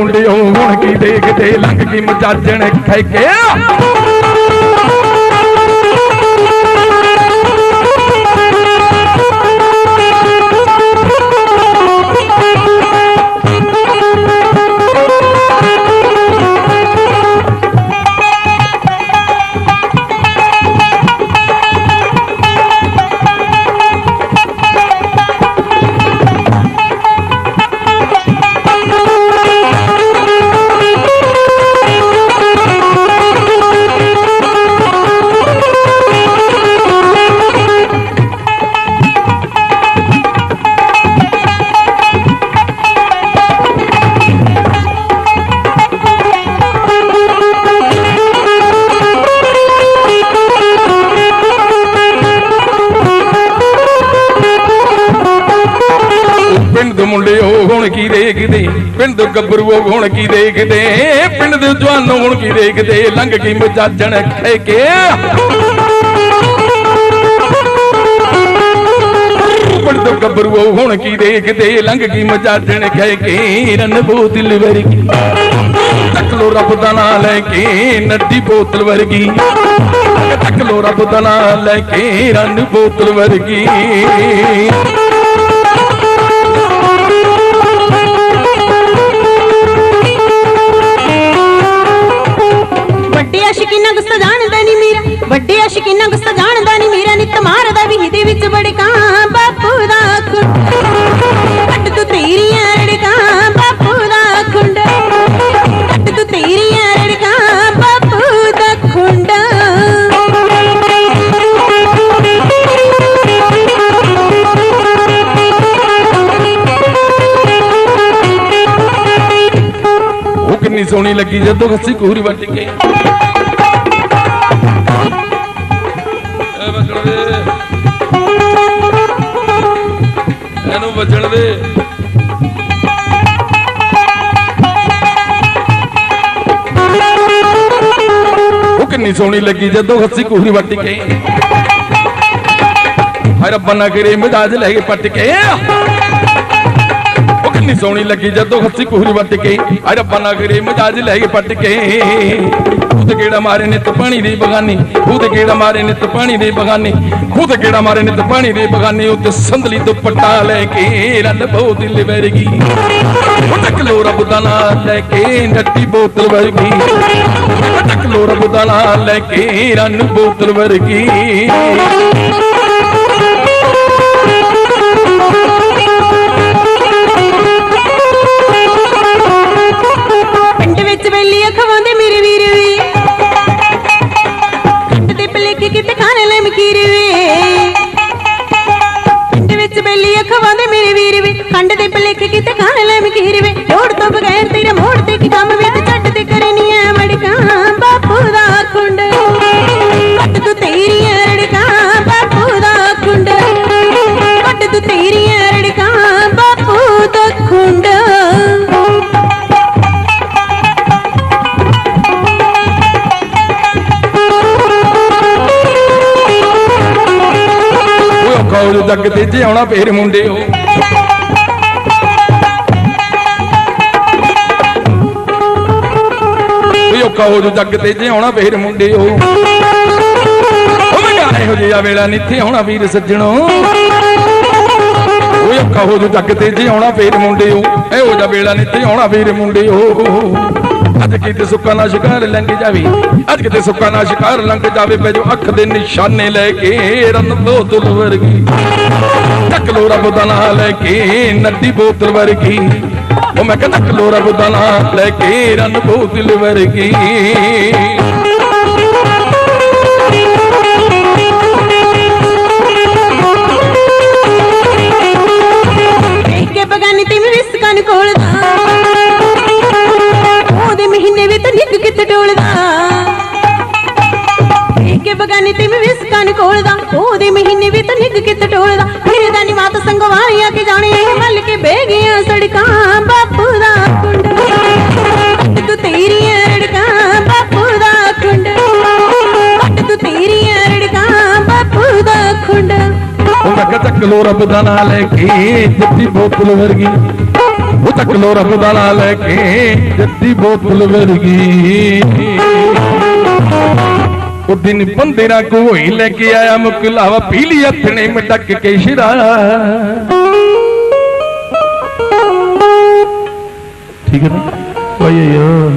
ਮੁੰਡਿਓ ਹੁਣ ਕੀ ਦੇਖਦੇ? ਲੰਘ ਗਈ ਮਚਾਜਣ ਖੈ ਕੇ ਕੀ ਦੇਖਦੇ? ਪਿੰਡ ਗੱਭਰੂ ਹੁਣ ਕੀ ਦੇਖਦੇ? ਪਿੰਡ ਦੇ ਜਵਾਨੋ ਹੁਣ ਕੀ ਦੇਖਦੇ? ਲੰਘ ਗਈ ਮਜਾਜਣ ਖੈ ਕੇ। ਪਿੰਡ ਦੇ ਗੱਭਰੂਓ ਹੁਣ ਕੀ ਦੇਖਦੇ? ਲੰਘ ਗਈ ਮਜਾਜਣ ਖੈ ਕੇ। ਰਨ ਬੋਤਲ ਵਰਗੀ ਤੱਕ ਲੋ ਰੱਬ ਦਾ ਨਾਂ ਲੈ ਕੇ, ਨੱਡੀ ਬੋਤਲ ਵਰਗੀ ਤੱਕ ਲੋ ਰੱਬ ਦਾ ਨਾਂ ਲੈ ਕੇ ਰਨ ਬੋਤਲ ਵਰਗੀ ਵੱਡੇ ਅਸ਼ਕੀਨਾ ਗੁੱਸਾ ਜਾਣਦਾ ਨਹੀਂ ਮੇਰਾ ਨਿੱਤ ਮਾਰਦਾ ਵੀ ਇਹਦੇ ਵਿੱਚ ਬੜਕਾਂ ਬਾਪੂ ਦਾ ਖੁੰਡ। ਕੱਟ ਤੂੰ ਤੇਰੀਆਂ ਰੜਕਾਂ, ਬਾਪੂ ਦਾ ਖੁੰਡ। ਕੱਟ ਤੂੰ ਤੇਰੀਆਂ ਰੜਕਾਂ, ਬਾਪੂ ਦਾ ਖੁੰਡ। ਉਹ ਕਿੰਨੀ ਸੋਹਣੀ ਲੱਗੀ ਜਦੋਂ ਹੱਸੀ ਕੂਰੀ ਵੱਟ ਕੇ। ਇਹਨੂੰ ਵੱਜਣ ਦੇ। ਉਹ ਕਿੰਨੀ ਸੋਹਣੀ ਲੱਗੀ ਜਦੋਂ ਹੱਸੀ ਕੂਰੀ ਵੱਟ ਕੇ। ਹਾਏ ਰੱਬਾ ਨਾ ਕਰੇ, ਮਿਜਾਜ ਲੈ ਕੇ ਪੱਟ ਕੇ। ਕਿੰਨੀ ਸੋਹਣੀ ਲੱਗੀ ਜਦੋਂ ਹੱਸੀ ਕੂਰੀ ਵੱਟ ਕੇ। ਆ ਰੱਬਾ ਨਾ ਕਰੇ, ਮਜਾਜ ਲੈ ਕੇ ਪੱਟ ਕੇ। ਖੁਦ ਕਿਹੜਾ ਮਾਰੇ ਨਿਤ ਪਾਣੀ ਦੀ ਬਗਾਨੀ। ਖੁਦ ਕਿਹੜਾ ਮਾਰੇ ਨਿਤ ਪਾਣੀ ਦੀ ਬਗਾਨੀ। ਖੁਦ ਕਿਹੜਾ ਮਾਰੇ ਨਿਤ ਪਾਣੀ ਦੀ ਬਗਾਨੀ। ਉੱਤੇ ਸੰਦਲੀ ਦੁਪੱਟਾ ਲੈ ਕੇ ਰੰਨ ਬਹੁ ਦਿਲ ਵਰਗੀ। ਉਹ ਟਕ ਲੋ ਰੱਬ ਦਾ ਨਾਂ ਲੈ ਕੇ ਨੱਟੀ ਬੋਤਲ ਵਰਗੀ। ਉਹ ਟਕ ਲੋ ਰੱਬ ਦਾ ਨਾਂ ਲੈ ਕੇ ਰੰਨ ਬੋਤਲ ਵਰਗੀ। ਵਿੱਚ ਵੇਲੀ ਅਖਵਾਉਂਦੇ ਮੇਰੇ ਵੀਰ ਵੀ। ਖੰਡ ਦੇ ਪਲੇਖੇ ਕਿਤੇ ਖਾਣ ਲੈ ਮਕੀਰ ਵੇ। ਲੋੜ ਤੋਂ ਬਗੈਰ ਤੇਰੇ ਮੋੜ ਤੇ ਕੀ ਕੰਮ ਜੱਗ ਤੇ ਜੇ ਆਉਣਾ ਫੇਰ ਮੁੰਡਿਓ ਓਏ ਔਖਾ ਹੋ ਜੱਗ ਤੇ ਜੇ ਆਉਣਾ ਫੇਰ ਮੁੰਡਿਓ ਓ ਮੈਂ ਗਾਣੇ ਹੋ ਵੇਲਾ ਨਿੱਥੇ ਆਉਣਾ ਵੀਰ ਸੱਜਣੋ। ਓਏ ਔਖਾ ਹੋ ਜੱਗ ਤੇ ਜੇ ਆਉਣਾ ਫੇਰ ਮੁੰਡੇ ਹੋ ਇਹੋ ਜਿਹਾ ਵੇਲਾ ਨਿੱਥੇ ਆਉਣਾ ਵੀਰ ਹੋ ਅੱਜ ਕਿਤੇ ਸੁੱਕਾ ਨਾ ਸ਼ਿਕਾਰ ਲੰਘ ਜਾਵੇ, ਅੱਜ ਕਿਤੇ ਸੁੱਕਾ ਨਾ ਸ਼ਿਕਾਰ ਲੰਘ ਜਾਵੇ, ਪੈ ਜੋ ਅੱਖ ਦੇ ਨਿਸ਼ਾਨੇ ਲੈ ਕੇ ਰਨ ਬੋਤਲ ਵਰਗੀ। ਟੱਕ ਲੋ ਰੱਬ ਦਾ ਨਾਂ ਲੈ ਕੇ ਨੱਦੀ ਬੋਤਲ ਵਰਗੀ। ਉਹ ਮੈਂ ਕਹਿੰਦਾ ਟੱਕ ਲੋ ਰੱਬ ਦਾ ਨਾਂ ਲੈ ਕੇ ਰਨ ਬੋਤਲ ਵਰਗੀ। ਕੋਲਦਾ ਉਹਦੇ ਮਹੀਨੇ ਵੀ ਤਾਂ ਨਿੱਕ ਕਿੱਥੇ ਡੋਲਦਾ ਫਿਰਦਾ ਨੀ ਮਾਤ ਸੰਗਵਾਰੀਆਂ ਕੇ ਜਾਣੇ ਇਹ ਕੇ ਬਹਿ ਗਈਆਂ ਸੜਕਾਂ ਬਾਪੂ ਦਾ ਕੁੰਡ ਤੂੰ ਤੇਰੀਆਂ ਰੜਕਾਂ ਬਾਪੂ ਦਾ ਖੁੰਡ। ਤੂੰ ਤੇਰੀਆਂ ਰੜਕਾਂ ਬਾਪੂ ਦਾ ਖੁੰਡ। ਉਹ ਮੈਂ ਕਹਿੰਦਾ ਲੋ ਰੱਬ ਦਾ ਨਾਂ ਲੈ ਕੇ ਜੱਤੀ ਬੋਤਲ ਵਰਗੀ। ਉਹ ਚੱਕ ਲੋ ਰੱਬ ਦਾ ਨਾਂ ਲੈ ਕੇ, ਜੱਦੀ ਬੋਤਲ ਵਰਗੀ। ਉਹ ਦਿਨ ਬੰਦੇ ਕੋਈ ਲੈ ਕੇ ਆਇਆ ਮੁਕਲਾਵਾ ਪੀ ਲਈ ਹੱਥਣੇ ਮਟਕ ਕੇ ਸ਼ਿਰਾ। ਠੀਕ ਹੈ ਨਾ? ਓਏ ਯੋ